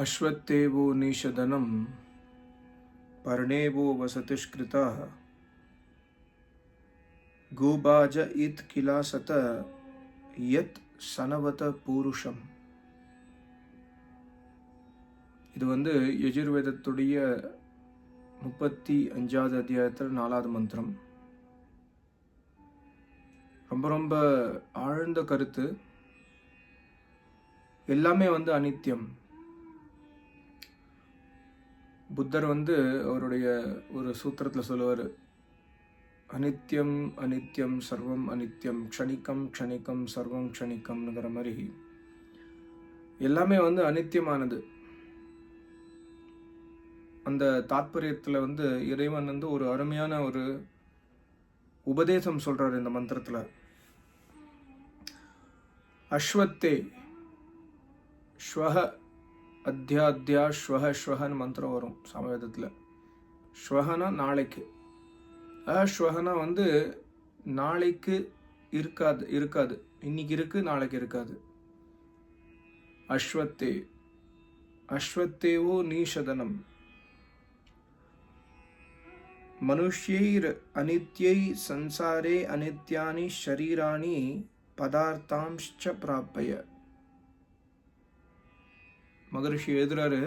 अश्वत्थेवो निषदनं पर्णेवो वसतिष्कृतः गोबाज इत् किलासत யத் சனவத பூருஷம் இது வந்து யஜுர்வேதத்துடைய முப்பத்தி அஞ்சாவது அத்தியாயத்தில் நாலாவது மந்திரம் ரொம்ப ரொம்ப ஆழ்ந்த கருத்து எல்லாமே வந்து அனித்தியம் புத்தர் வந்து அவருடைய ஒரு சூத்திரத்தில் சொல்லுவார் அனித்யம் அனித்யம் சர்வம் அனித்யம் க்ஷணிக்கம் க்ஷணிக்கம் சர்வம் க்ஷணிக்கம்ங்கிற மாதிரி எல்லாமே வந்து அனித்தியமானது அந்த தாத்பரியத்தில் வந்து இறைவன் வந்து ஒரு அருமையான ஒரு உபதேசம் சொல்கிறார் இந்த மந்திரத்தில். அஸ்வத்தே ஸ்வஹ அத்தியாத்யா ஸ்வஹ ஸ்வஹன் மந்திரம் வரும் சமவேதத்தில். ஸ்வஹனா நாளைக்கு. அஸ்வஹனா வந்து நாளைக்கு இருக்காது இருக்காது. இன்னைக்கு இருக்கு நாளைக்கு இருக்காது. அஸ்வத்தே. அஸ்வத்தேவோ நீஷதனம். மனுஷ்யைர் அனித்யை சன்சாரே அனித்யானி ஷரீராணி பதார்த்தாம்ச்ச பிராப்பய மகரிஷி எழுதுறாரு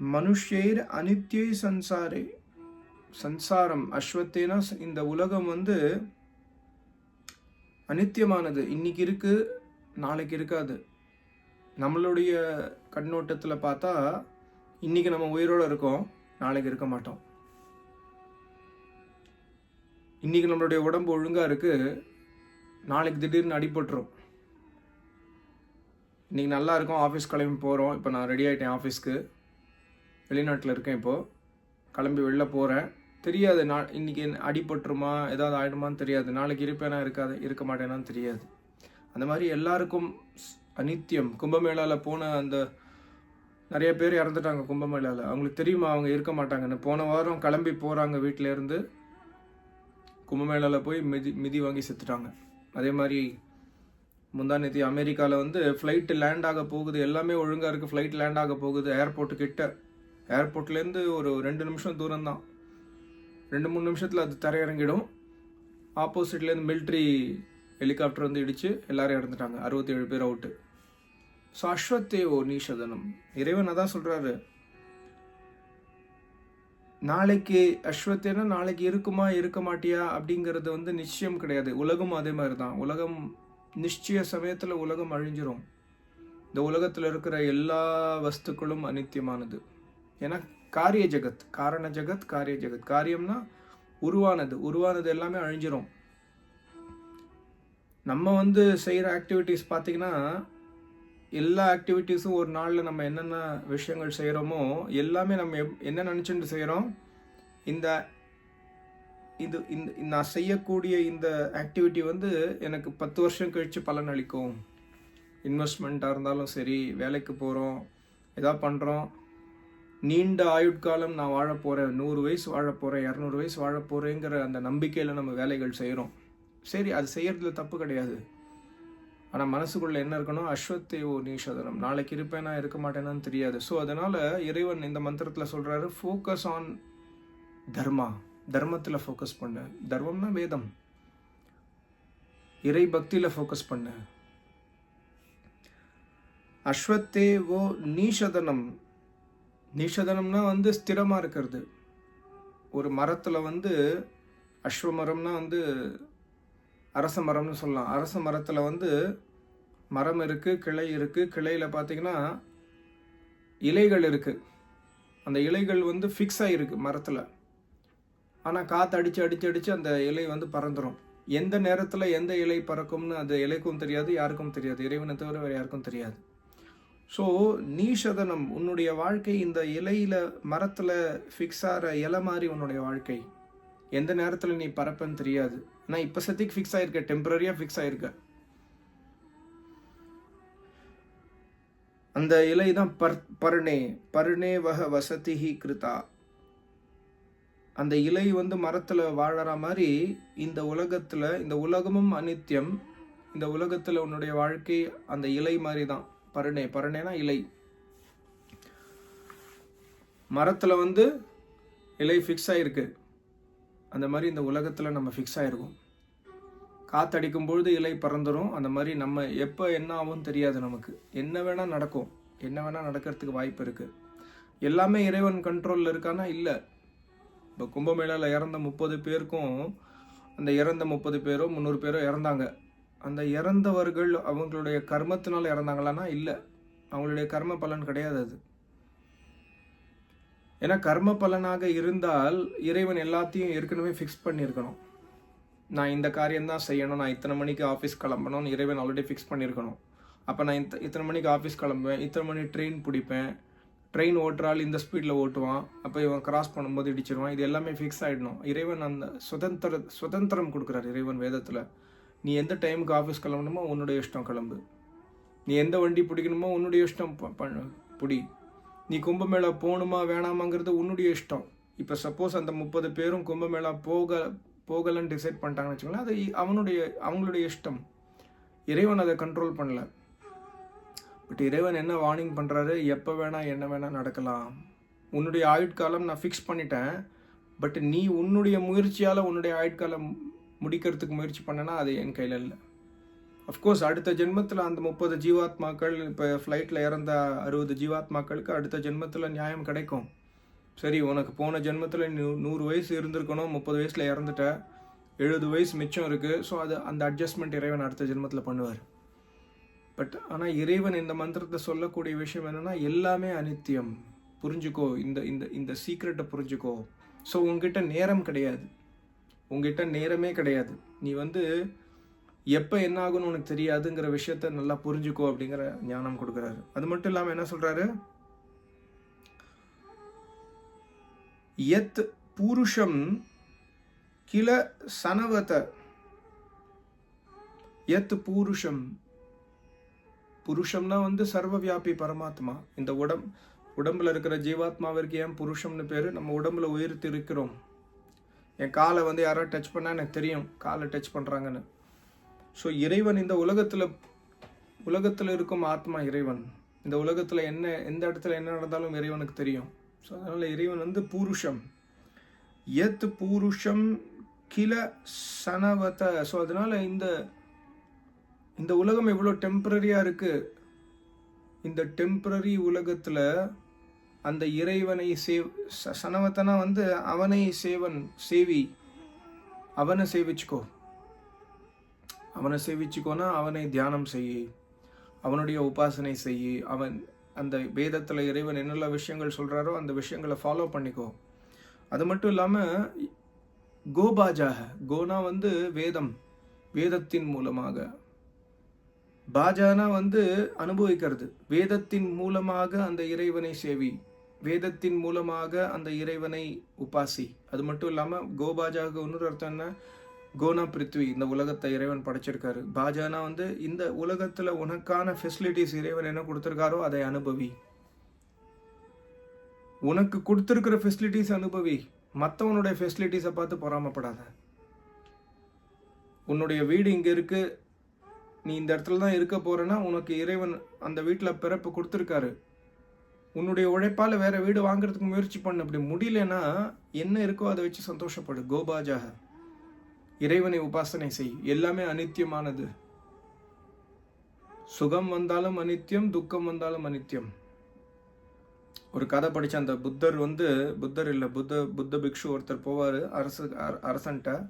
மனுஷ்யைர் அனித்யை சன்சாரே சன்சாரம் அஸ்வத்தேனா இந்த உலகம் வந்து அனித்தியமானது இன்னைக்கு இருக்கு நாளைக்கு இருக்காது. நம்மளுடைய கண்ணோட்டத்தில் பார்த்தா இன்னைக்கு நம்ம உயிரோடு இருக்கோம் நாளைக்கு இருக்க மாட்டோம். இன்னைக்கு நம்மளுடைய உடம்பு ஒழுங்காக இருக்கு நாளைக்கு திடீர்னு அடிபட்டுரும். இன்றைக்கி நல்லா இருக்கும் ஆஃபீஸ் கிளம்பி போகிறோம் இப்போ நான் ரெடி ஆகிட்டேன் ஆஃபீஸ்க்கு வெளிநாட்டில் இருக்கேன் இப்போது கிளம்பி வெளில போகிறேன் தெரியாது. நான் இன்னைக்கு அடிபட்டுருமா? ஏதாவது ஆயிடுமான்னு தெரியாது. நாளைக்கு இருப்பேனா இருக்காது இருக்க மாட்டேனான்னு தெரியாது. அந்த மாதிரி எல்லாருக்கும் அநித்தியம் கும்பமேளாவில் போன அந்த நிறைய பேர் இறந்துட்டாங்க கும்பமேளாவில் அவங்களுக்கு தெரியுமா? அவங்க இருக்க மாட்டாங்கன்னு. போன வாரம் கிளம்பி போகிறாங்க வீட்டிலேருந்து கும்பமேளாவில் போய் மிதி மிதி வாங்கி செத்துட்டாங்க. அதே மாதிரி முந்தாநேத்தி அமெரிக்காவில் வந்து ஃப்ளைட்டு லேண்ட் ஆக போகுது. எல்லாமே ஒழுங்காக இருக்குது ஃப்ளைட் லேண்ட் ஆக போகுது. ஏர்போர்ட்டு கிட்ட. ஏர்போர்ட்லேருந்து ஒரு ரெண்டு நிமிஷம் தூரம் தான் ரெண்டு மூணு நிமிஷத்தில் அது தரையிறங்கிடும். ஆப்போசிட்லேருந்து மிலிட்ரி ஹெலிகாப்டர் வந்து இடித்து எல்லாரும் இறந்துட்டாங்க. அறுபத்தி ஏழு பேர் அவுட்டு ஸோ அஸ்வத்தேவோ நீஷதனம் இறைவன் அதான் சொல்கிறாரு நாளைக்கு அஸ்வத்தேனா நாளைக்கு இருக்குமா இருக்க மாட்டியா அப்படிங்கிறது வந்து நிச்சயம் கிடையாது. உலகம் அதே மாதிரி தான் உலகம் நிச்சய சமயத்தில் உலகம் அழிஞ்சிரும். இந்த உலகத்தில் இருக்கிற எல்லா வஸ்துக்களும் அனித்தியமானது. ஏன்னா காரிய ஜெகத் காரண ஜெகத் காரிய ஜெகத். காரியம்னா உருவானது. உருவானது எல்லாமே அழிஞ்சிரும். நம்ம வந்து செய்கிற ஆக்டிவிட்டீஸ் பார்த்தீங்கன்னா எல்லா ஆக்டிவிட்டீஸும் ஒரு நாளில் நம்ம என்னென்ன விஷயங்கள் செய்கிறோமோ எல்லாமே நம்ம எப்- என்ன நினச்சிட்டு செய்கிறோம் இந்த இது இந்த நான் செய்யக்கூடிய இந்த ஆக்டிவிட்டி வந்து எனக்கு பத்து வருஷம் கழித்து பலன் அளிக்கும். இன்வெஸ்ட்மெண்ட்டாக இருந்தாலும் சரி வேலைக்கு போகிறோம் எதா பண்ணுறோம் நீண்ட ஆயுட்காலம் நான் வாழ போகிறேன் நூறு வயசு வாழ போகிறேன் இரநூறு வயசு வாழ போகிறேங்கிற அந்த நம்பிக்கையில் நம்ம வேலைகள் செய்கிறோம் சரி அது செய்யறதுல தப்பு கிடையாது. ஆனால் மனசுக்குள்ளே என்ன இருக்கணும்? அஸ்வத்தேவோ நீஷதனம். நாளைக்கு இருப்பேனா இருக்க மாட்டேனான்னு தெரியாது. ஸோ அதனால் இறைவன் இந்த மந்திரத்தில் சொல்கிறாரு ஃபோக்கஸ் ஆன் தர்மா. தர்மத்தில் ஃபோக்கஸ் பண்ணு. தர்மம்னா வேதம். இறை பக்தியில் ஃபோக்கஸ் பண்ணு. ஓ நீஷதனம். நீஷதனம்னா வந்து ஸ்திரமாக இருக்கிறது. ஒரு மரத்தில் வந்து அஸ்வமரம்னா வந்து அரச மரம்னு சொல்லலாம். அரச மரத்தில் வந்து மரம் இருக்குது கிளை இருக்குது கிளையில் பார்த்தீங்கன்னா இலைகள் இருக்குது அந்த இலைகள் வந்து ஃபிக்ஸ் ஆகிருக்கு மரத்தில். ஆனால் காற்று அடித்து அடித்து அடித்து அந்த இலை வந்து பறந்துடும் எந்த நேரத்தில் எந்த இலை பறக்கும்னு அந்த இலைக்கும் தெரியாது யாருக்கும் தெரியாது. இறைவனை தவிர வேறு யாருக்கும் தெரியாது. ஸோ நீஷதனம் உன்னுடைய வாழ்க்கை இந்த இலையில் மரத்தில் ஃபிக்ஸ் ஆகிற இலை மாதிரி உன்னுடைய வாழ்க்கை. எந்த நேரத்தில் நீ பறப்பன்னு தெரியாது. ஆனால் இப்போ சத்திக்கு ஃபிக்ஸ் ஆகிருக்க டெம்பரரியாக ஃபிக்ஸ் ஆகிருக்க அந்த இலை தான் பர் பர்ணே. பர்ணே வக வசதிஹி கிருதா. அந்த இலை வந்து மரத்தில் வாழற மாதிரி இந்த உலகத்தில் இந்த உலகமும் அனித்தியம் இந்த உலகத்தில் உன்னுடைய வாழ்க்கை அந்த இலை மாதிரி தான் பருணே பருணேனா இலை. மரத்தில் வந்து இலை ஃபிக்ஸ் ஆகிருக்கு அந்த மாதிரி இந்த உலகத்தில் நம்ம ஃபிக்ஸ் ஆகிருக்கோம் காத்தடிக்கும் பொழுது இலை பறந்துடும் அந்த மாதிரி நம்ம எப்போ என்ன ஆகும் தெரியாது நமக்கு. என்ன வேணால் நடக்கும். என்ன வேணால் நடக்கிறதுக்கு வாய்ப்பு இருக்குது எல்லாமே இறைவன் கண்ட்ரோலில் இருக்கானா? இல்லை. இப்போ கும்பமேளாவில் இறந்த முப்பது பேருக்கும் அந்த இறந்த முப்பது பேரோ முந்நூறு பேரோ இறந்தாங்க. அந்த இறந்தவர்கள் அவங்களுடைய கர்மத்தினால் இறந்தாங்களான்னா இல்லை. அவங்களுடைய கர்ம பலன் கிடையாது அது. ஏன்னா கர்ம பலனாக இருந்தால் இறைவன் எல்லாத்தையும் ஏற்கனவே ஃபிக்ஸ் பண்ணியிருக்கணும். நான் இந்த காரியம் தான் செய்யணும். நான் இத்தனை மணிக்கு ஆஃபீஸ் கிளம்பணும்னு இறைவன் ஆல்ரெடி ஃபிக்ஸ் பண்ணியிருக்கணும். அப்போ நான் இத்த இத்தனை மணிக்கு ஆஃபீஸ் கிளம்புவேன். இத்தனை மணி ட்ரெயின் பிடிப்பேன். ட்ரெயின் ஓட்டுறாள் இந்த ஸ்பீடில் ஓட்டுவான். அப்போ இவன் கிராஸ் பண்ணும்போது இடிச்சிருவான் இது எல்லாமே ஃபிக்ஸ் ஆகிடணும் இறைவன் அந்த சுதந்திர சுதந்திரம் கொடுக்குறாரு இறைவன் வேதத்தில். நீ எந்த டைமுக்கு ஆஃபீஸ் கிளம்பணுமோ உன்னுடைய இஷ்டம் கிளம்பு. நீ எந்த வண்டி பிடிக்கணுமோ உன்னுடைய இஷ்டம் பண்ணு பிடி. நீ கும்பமேளா போகணுமா வேணாமாங்கிறது உன்னுடைய இஷ்டம். இப்போ சப்போஸ் அந்த முப்பது பேரும் கும்பமேளா போக போகலன்னு டிசைட் பண்ணிட்டாங்கன்னு வச்சுக்கோங்களேன் அது அவனுடைய அவங்களுடைய இஷ்டம். இறைவன் அதை கண்ட்ரோல் பண்ணல. பட் இறைவன் என்ன வார்னிங் பண்ணுறாரு எப்போ வேணால் என்ன வேணால் நடக்கலாம். உன்னுடைய ஆயுட்காலம் நான் ஃபிக்ஸ் பண்ணிட்டேன். பட் நீ உன்னுடைய முயற்சியால் உன்னுடைய ஆயுட்காலம் முடிக்கிறதுக்கு முயற்சி பண்ணனா அது என் கையில் இல்லை. அஃப்கோர்ஸ் அடுத்த ஜென்மத்தில் அந்த முப்பது ஜீவாத்மாக்கள் இப்போ ஃப்ளைட்டில் இறந்த அறுபது ஜீவாத்மாக்களுக்கு அடுத்த ஜென்மத்தில் நியாயம் கிடைக்கும். சரி உனக்கு போன ஜென்மத்தில் நூ நூறு வயசு இருந்திருக்கணும் முப்பது வயசில் இறந்துட்ட. எழுபது வயசு மிச்சம் இருக்குது ஸோ அது அந்த அட்ஜஸ்ட்மெண்ட் இறைவன் அடுத்த ஜென்மத்தில் பண்ணுவார். பட் ஆனால் இறைவன் இந்த மந்திரத்தை சொல்லக்கூடிய விஷயம் என்னன்னா எல்லாமே அனித்தியம். புரிஞ்சுக்கோ இந்த இந்த இந்த சீக்ரெட்டை புரிஞ்சுக்கோ. ஸோ உங்ககிட்ட நேரம் கிடையாது. உங்ககிட்ட நேரமே கிடையாது. நீ வந்து எப்போ என்ன ஆகும்னு உனக்கு தெரியாதுங்கிற விஷயத்த நல்லா புரிஞ்சுக்கோ அப்படிங்கிற ஞானம் கொடுக்குறாரு. அது மட்டும் இல்லாமல் என்ன சொல்கிறாரு எத் பூருஷம் கில சனவத. எத் பூருஷம் புருஷம்னா வந்து சர்வ வியாபி பரமாத்மா. இந்த உடம் உடம்புல இருக்கிற ஜீவாத்மாவிற்கு ஏன் புருஷம்னு பேர்? நம்ம உடம்புல உயிர்த்து இருக்கிறோம் என் காலை வந்து யாரோ டச் பண்ணால் எனக்கு தெரியும். காலை டச் பண்ணுறாங்கன்னு ஸோ இறைவன் இந்த உலகத்தில் உலகத்தில் இருக்கும் ஆத்மா இறைவன். இந்த உலகத்தில் என்ன எந்த இடத்துல என்ன நடந்தாலும் இறைவனுக்கு தெரியும். ஸோ அதனால் இறைவன் வந்து பூருஷம். எத் பூருஷம் கில சனவத. ஸோ அதனால் இந்த இந்த உலகம் எவ்வளோ டெம்பரரியாக இருக்குது இந்த டெம்பரரி உலகத்தில் அந்த இறைவனை சேவ் ச- சனவத்தனா வந்து அவனை சேவன் சேவி. அவனை சேவிச்சுக்கோ. அவனை சேவிச்சுக்கோனா அவனை தியானம் செய். அவனுடைய உபாசனை செய்ய அவன் அந்த வேதத்தில் இறைவன் என்னெல்லாம் விஷயங்கள் சொல்கிறாரோ அந்த விஷயங்களை ஃபாலோ பண்ணிக்கோ. அது மட்டும் இல்லாமல் கோபாஜாக கோனா வந்து வேதம் வேதத்தின் மூலமாக. பாஜானா வந்து அனுபவிக்கிறது. வேதத்தின் மூலமாக அந்த இறைவனை சேவி. வேதத்தின் மூலமாக அந்த இறைவனை உபாசி. அது மட்டும் இல்லாமல் கோபாஜாவுக்கு இன்னொரு அர்த்தம் என்ன? கோனா பிருத்வி இந்த உலகத்தை இறைவன் படைச்சிருக்காரு. பாஜானா வந்து இந்த உலகத்தில் உனக்கான ஃபெசிலிட்டிஸ் இறைவன் என்ன கொடுத்துருக்காரோ அதை அனுபவி. உனக்கு கொடுத்துருக்கிற ஃபெசிலிட்டிஸ் அனுபவி. மற்றவனுடைய ஃபெசிலிட்டிஸை பார்த்து பொறாமப்படாத. உன்னுடைய வீடு இங்கே இருக்குது நீ இந்த இடத்துல தான் இருக்க போறேன்னா உனக்கு இறைவன் அந்த வீட்டில் பிறப்பு கொடுத்துருக்காரு. உன்னுடைய உழைப்பால் வேற வீடு வாங்குறதுக்கு முயற்சி பண்ணு. அப்படி முடியலன்னா என்ன இருக்கோ அதை வச்சு சந்தோஷப்படு. கோபாஜாக இறைவனை உபாசனை செய். எல்லாமே அனித்தியமானது. சுகம் வந்தாலும் அனித்தியம் துக்கம் வந்தாலும் அனித்தியம். ஒரு கதை படிச்ச அந்த புத்தர் வந்து புத்தர் இல்லை புத்த புத்த பிக்ஷு ஒருத்தர் போவார் அரசு அர- அரசன்ட்ட.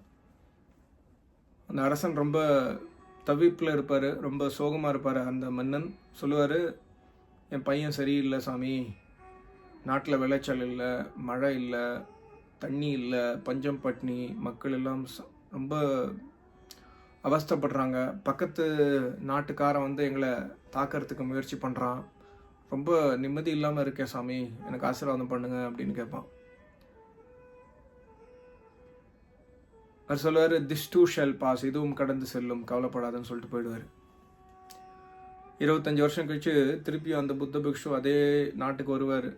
அந்த அரசன் ரொம்ப தவிப்பில் இருப்பார் ரொம்ப சோகமாக இருப்பார் அந்த மன்னன். சொல்லுவார் என் பையன் சரியில்லை சாமி. நாட்டில் விளைச்சல் இல்லை மழை இல்லை தண்ணி இல்லை பஞ்சம் பட்னி மக்கள் எல்லாம் ச- ரொம்ப அவஸ்தைப்படுறாங்க. பக்கத்து நாட்டுக்காரன் வந்து எங்களை தாக்கறதுக்கு முயற்சி பண்ணுறான் ரொம்ப நிம்மதி இல்லாமல் இருக்கேன் சாமி. எனக்கு ஆசீர்வாதம் பண்ணுங்க அப்படின்னு கேட்பான். அவர் சொல்லுவார் திஸ் டூ ஷெல் பாஸ் இதுவும் கடந்து செல்லும். கவலைப்படாதுன்னு சொல்லிட்டு போயிடுவார். இருபத்தஞ்சி வருஷம் கழிச்சு திருப்பியும் அந்த புத்த பிக்ஷு அதே நாட்டுக்கு வருவார்.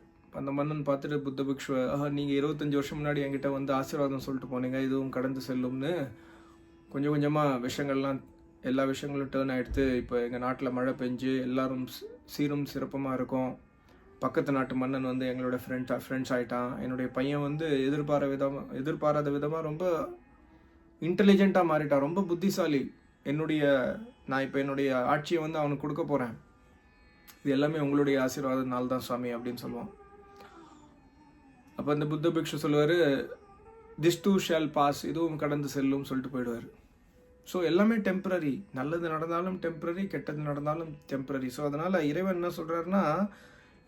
அந்த மன்னன் பார்த்துட்டு புத்த பிக்ஷுவை ஆஹா நீங்கள் இருபத்தஞ்சி வருஷம் முன்னாடி என்கிட்ட வந்து ஆசீர்வாதம் சொல்லிட்டு போனீங்க. இதுவும் கடந்து செல்லும்னு. கொஞ்சம் கொஞ்சமாக விஷயங்கள்லாம் எல்லா விஷயங்களும் டேர்ன் ஆகிடுத்து இப்போ எங்கள் நாட்டில் மழை பெஞ்சு எல்லாரும் சீரும் சிறப்பமாக இருக்கும். பக்கத்து நாட்டு மன்னன் வந்து எங்களோட ஃப்ரெண்ட் ஃப்ரெண்ட்ஸ் ஆகிட்டான் என்னுடைய பையன் வந்து எதிர்பாராத விதமாக எதிர்பாராத விதமாக ரொம்ப இன்டெலிஜென்ட்டாக மாறிட்டான் ரொம்ப புத்திசாலி. என்னுடைய நான் இப்போ என்னுடைய ஆட்சியை வந்து அவனுக்கு கொடுக்க போகிறேன் இது எல்லாமே உங்களுடைய ஆசீர்வாதத்தினால தான் சுவாமி அப்படின்னு சொல்லுவான். அப்போ அந்த புத்த பிக்ஷு சொல்லுவார் திஸ் டூ ஷேல் பாஸ் இதுவும் கடந்து செல்லும் சொல்லிட்டு போயிடுவார். ஸோ எல்லாமே டெம்பரரி நல்லது நடந்தாலும் டெம்பரரி கெட்டது நடந்தாலும் டெம்பரரி ஸோ அதனால் இறைவன் என்ன சொல்கிறாருன்னா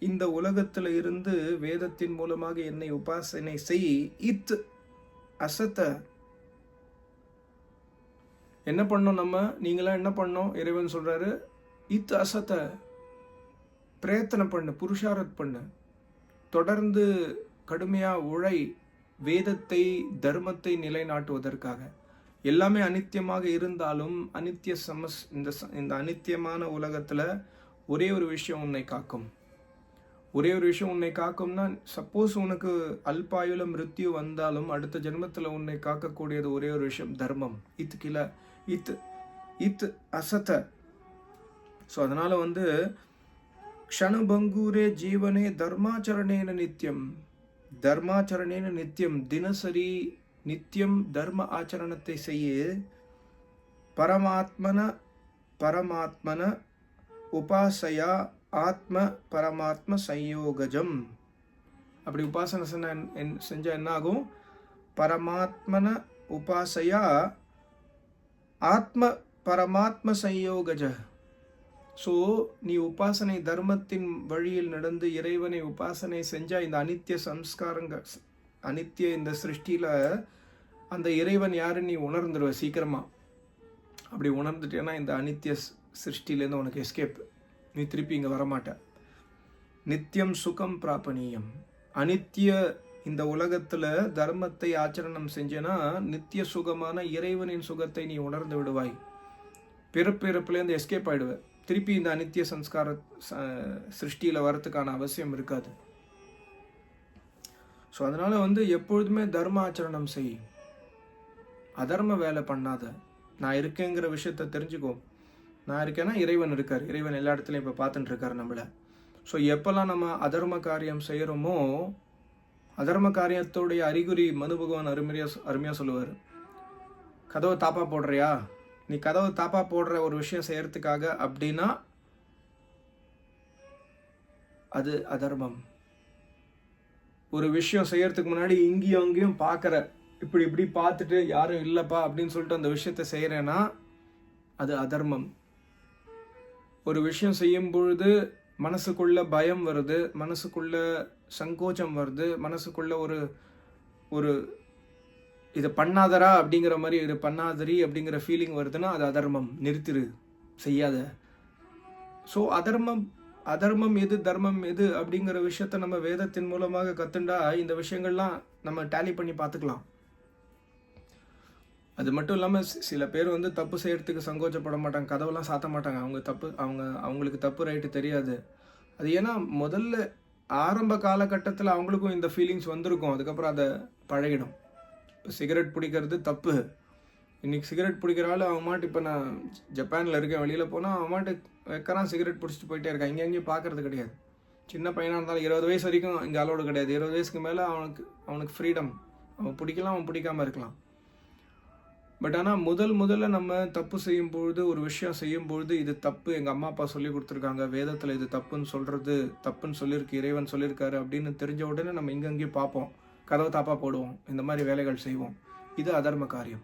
இந்த உலகத்தில் இருந்து வேதத்தின் மூலமாக என்னை உபாசனை செய். இத் அசத்தை என்ன பண்ணோம் நம்ம? நீங்களாம் என்ன பண்ணோம்? இறைவன் சொல்கிறாரு இத் அசத்தை பிரயத்தனை பண்ணு புருஷாரத் பண்ணு. தொடர்ந்து கடுமையாக உழை வேதத்தை தர்மத்தை நிலைநாட்டுவதற்காக. எல்லாமே அனித்தியமாக இருந்தாலும் அனித்திய சமஸ் இந்த இந்த அனித்தியமான உலகத்தில் ஒரே ஒரு விஷயம் உன்னை காக்கும். ஒரே ஒரு விஷயம் உன்னை காக்கும்னா சப்போஸ் உனக்கு அல்பாயுல மிருத்யு வந்தாலும் அடுத்த ஜென்மத்தில் உன்னை காக்கக்கூடியது ஒரே ஒரு விஷயம் தர்மம். இத்து இத் இத்து இத்து ஸோ அதனால் வந்து க்ஷணபங்கூரே ஜீவனே தர்மாச்சரணேன நித்தியம் தர்மாச்சரணேன நித்தியம் தினசரி நித்தியம் தர்ம ஆச்சரணத்தை செய்ய பரமாத்மன பரமாத்மன உபாசையா ஆத்ம பரமாத்ம சயோகஜம் அப்படி உபாசனை செஞ்சா என்- செஞ்சால் என்ன ஆகும் பரமாத்மன உபாசையா ஆத்ம பரமாத்ம சயோகஜ. ஸோ நீ உபாசனை தர்மத்தின் வழியில் நடந்து இறைவனை உபாசனை செஞ்சால் இந்த அனித்திய சம்ஸ்காரங்க அனித்திய இந்த சிருஷ்டியில் அந்த இறைவன் யாருன்னு நீ உணர்ந்துருவ சீக்கிரமா. அப்படி உணர்ந்துட்டேன்னா இந்த அனித்திய சிருஷ்டிலேருந்து சிருஷ்டியிலேருந்து உனக்கு எஸ்கேப் நீ திருப்பி இங்கே வரமாட்ட. நித்தியம் சுகம் பிராபணியம் அனித்திய இந்த உலகத்தில் தர்மத்தை ஆச்சரணம் செஞ்சேன்னா நித்திய சுகமான இறைவனின் சுகத்தை நீ உணர்ந்து விடுவாய். பிறப்பு இறப்புலேருந்து எஸ்கேப் ஆகிடுவேன் திருப்பி இந்த அனித்திய சம்ஸ்கார ச- வரத்துக்கான அவசியம் இருக்காது. ஸோ அதனால் வந்து எப்பொழுதுமே தர்ம ஆச்சரணம் செய். அதர்ம வேலை பண்ணாத. நான் இருக்கேங்கிற விஷயத்த தெரிஞ்சுக்கோ. நான் இருக்கேன்னா இறைவன் இருக்கார். இறைவன் எல்லா இடத்துலையும் இப்போ பார்த்துட்டு இருக்கார் நம்மளை. ஸோ எப்போல்லாம் நம்ம அதர்ம காரியம் செய்கிறோமோ அதர்ம காரியத்தோடைய அறிகுறி மனு பகவான் அருமையாக அருமையாக சொல்லுவார். கதவை தாப்பா போடுறியா? நீ கதவை தாப்பா போடுற ஒரு விஷயம் செய்யறதுக்காக அப்படின்னா அது அதர்மம். ஒரு விஷயம் செய்யறதுக்கு முன்னாடி இங்கேயும் அங்கேயும் பார்க்குற இப்படி இப்படி பார்த்துட்டு யாரும் இல்லைப்பா அப்படின்னு சொல்லிட்டு அந்த விஷயத்த செய்கிறேன்னா அது அதர்மம். ஒரு விஷயம் செய்யும் பொழுது மனசுக்குள்ள பயம் வருது மனசுக்குள்ள சங்கோச்சம் வருது மனசுக்குள்ள ஒரு ஒரு இதை பண்ணாதரா அப்படிங்கிற மாதிரி இது பண்ணாதரி அப்படிங்கிற ஃபீலிங் வருதுன்னா அது அதர்மம் நிறுத்திரு செய்யாத. ஸோ அதர்மம் அதர்மம் எது தர்மம் எது அப்படிங்கிற விஷயத்த நம்ம வேதத்தின் மூலமாக கத்துண்டா இந்த விஷயங்கள்லாம் நம்ம டேலி பண்ணி பார்த்துக்கலாம். அது மட்டும் இல்லாமல் சில பேர் வந்து தப்பு செய்கிறதுக்கு சங்கோச்சப்பட மாட்டாங்க. கதவெல்லாம் சாத்த மாட்டாங்க. அவங்க தப்பு அவங்க அவங்களுக்கு தப்பு ரைட்டு தெரியாது. அது ஏன்னா முதல்ல ஆரம்ப காலகட்டத்தில் அவங்களுக்கும் இந்த ஃபீலிங்ஸ் வந்திருக்கும். அதுக்கப்புறம் அதை பழகிடும். இப்போ சிகரெட் பிடிக்கிறது தப்பு. இன்னைக்கு சிகரெட் பிடிக்கிற அவன் மாட்டு இப்போ நான் ஜப்பானில் இருக்கேன். வெளியில் போனால் அவன் மாட்டு வைக்கிறான் சிகரெட் பிடிச்சிட்டு போயிட்டே இருக்கான். இங்கே எங்கேயும் பார்க்குறது கிடையாது. சின்ன பையனாக இருந்தாலும் இருபது வயசு வரைக்கும் இங்கே அலோடு கிடையாது. இருபது வயசுக்கு மேலே அவனுக்கு அவனுக்கு ஃப்ரீடம் அவன் பிடிக்கலாம் அவன் பிடிக்காம இருக்கலாம். பட் ஆனால் முதல் முதல்ல நம்ம தப்பு செய்யும் பொழுது ஒரு விஷயம் செய்யும் பொழுது இது தப்பு எங்கள் அம்மா அப்பா சொல்லி கொடுத்துருக்காங்க. வேதத்தில் இது தப்புன்னு சொல்கிறது தப்புன்னு சொல்லியிருக்கு இறைவன் சொல்லியிருக்காரு அப்படின்னு தெரிஞ்ச உடனே நம்ம இங்கங்கே பார்ப்போம். கதவை தாப்பா போடுவோம். இந்த மாதிரி வேலைகள் செய்வோம். இது அதர்ம காரியம்.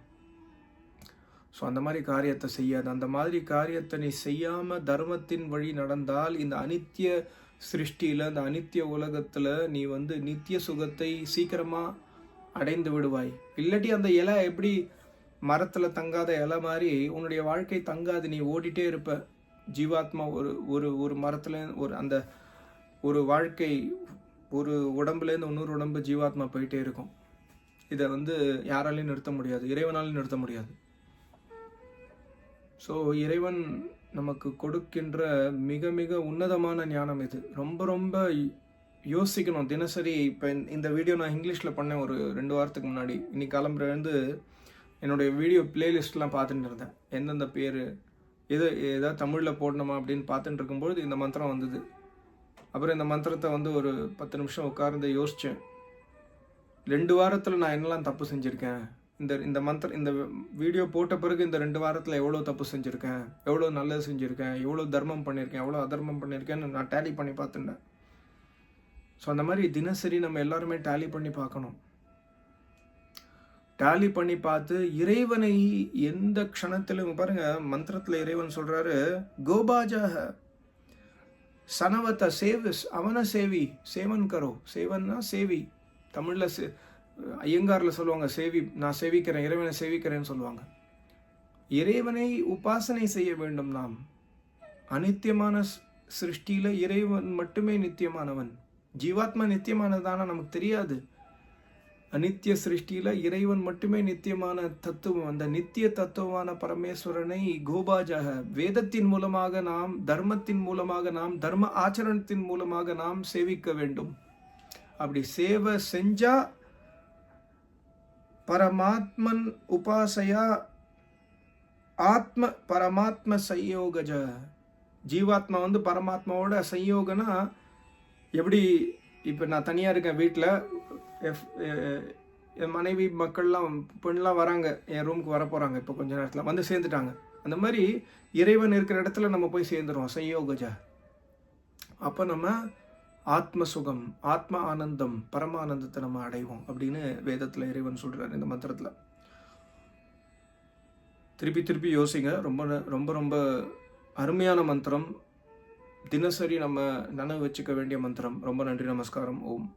ஸோ அந்த மாதிரி காரியத்தை செய்யாது. அந்த மாதிரி காரியத்தை நீ செய்யாமல் தர்மத்தின் வழி நடந்தால் இந்த அனித்திய சிருஷ்டியில் அந்த அனித்திய உலகத்தில் நீ வந்து நித்திய சுகத்தை சீக்கிரமாக அடைந்து விடுவாய். இல்லாட்டி அந்த இலை எப்படி மரத்தில் தங்காத இலை மாதிரி உன்னுடைய வாழ்க்கை தங்காது நீ ஓடிட்டே இருப்ப. ஜீவாத்மா ஒரு ஒரு ஒரு மரத்துல ஒரு அந்த ஒரு வாழ்க்கை ஒரு உடம்புலேருந்து இன்னொரு உடம்பு ஜீவாத்மா போயிட்டே இருக்கும். இதை வந்து யாராலையும் நிறுத்த முடியாது. இறைவனாலையும் நிறுத்த முடியாது. ஸோ இறைவன் நமக்கு கொடுக்கின்ற மிக மிக உன்னதமான ஞானம் இது. ரொம்ப ரொம்ப யோசிக்கணும். தினசரி இப்போ இந்த வீடியோ நான் இங்கிலீஷில் பண்ணேன் ஒரு ரெண்டு வாரத்துக்கு முன்னாடி. இன்னைக்கு கிளம்புறது என்னுடைய வீடியோ பிளேலிஸ்ட்லாம் பார்த்துட்டு இருந்தேன். எந்தெந்த பேர் எது ஏதாவது தமிழில் போடணுமா அப்படின்னு பார்த்துட்டு இருக்கும்போது இந்த மந்திரம் வந்தது. அப்புறம் இந்த மந்திரத்தை வந்து ஒரு பத்து நிமிஷம் உட்கார்ந்து யோசித்தேன் ரெண்டு வாரத்தில் நான் என்னெல்லாம் தப்பு செஞ்சுருக்கேன்? இந்த இந்த மந்திர இந்த வீடியோ போட்ட பிறகு இந்த ரெண்டு வாரத்தில் எவ்வளோ தப்பு செஞ்சுருக்கேன்? எவ்வளோ நல்லது செஞ்சுருக்கேன்? எவ்வளோ தர்மம் பண்ணியிருக்கேன் எவ்வளோ அதர்மம் பண்ணியிருக்கேன்னு நான் டேலி பண்ணி பார்த்துட்டேன். ஸோ அந்த மாதிரி தினசரி நம்ம எல்லாருமே டேலி பண்ணி பார்க்கணும். டேலி பண்ணி பார்த்து இறைவனை எந்த க்ஷணத்திலும் பாருங்க மந்திரத்தில் இறைவன் சொல்கிறாரு கோபாஜாக சனவத்த சேவிஸ் அவன சேவி சேவன் கரோ சேவன்னா சேவி. தமிழில் சே ஐயங்காரில் சொல்லுவாங்க சேவி நான் சேவிக்கிறேன் இறைவனை சேவிக்கிறேன்னு சொல்லுவாங்க. இறைவனை உபாசனை செய்ய வேண்டும் நாம். அனித்தியமான சிருஷ்டியில் இறைவன் மட்டுமே நித்தியமானவன் ஜீவாத்மா நித்தியமானதானா நமக்கு தெரியாது. அனித்திய சிருஷ்டியில் இறைவன் மட்டுமே நித்தியமான தத்துவம். அந்த நித்திய தத்துவமான பரமேஸ்வரனை கோபாஜாக வேதத்தின் மூலமாக நாம் தர்மத்தின் மூலமாக நாம் தர்ம ஆச்சரணத்தின் மூலமாக நாம் சேவிக்க வேண்டும். அப்படி சேவை செஞ்சா பரமாத்மன் உபாசையா ஆத்ம பரமாத்ம சையோகஜ. ஜீவாத்மா வந்து பரமாத்மாவோட சையோகனா எப்படி இப்போ நான் தனியாக இருக்கேன் வீட்டில் என் மனைவி மக்கள்லாம் பெண்லாம் வராங்க. என் ரூமுக்கு வர போகிறாங்க இப்போ கொஞ்ச நேரத்தில் வந்து சேர்ந்துட்டாங்க. அந்த மாதிரி இறைவன் இருக்கிற இடத்துல நம்ம போய் சேர்ந்துருவோம். சையோகஜா அப்போ நம்ம ஆத்ம சுகம் ஆத்ம ஆனந்தம் பரமானந்தத்தை நம்ம அடைவோம் அப்படின்னு வேதத்தில் இறைவன் சொல்கிறார் இந்த மந்திரத்தில். திருப்பி திருப்பி யோசிங்க. ரொம்ப ந- ரொம்ப ரொம்ப அருமையான மந்திரம். தினசரி நம்ம நினைவு வச்சுக்க வேண்டிய மந்திரம். ரொம்ப நன்றி நமஸ்காரம். ஓம்.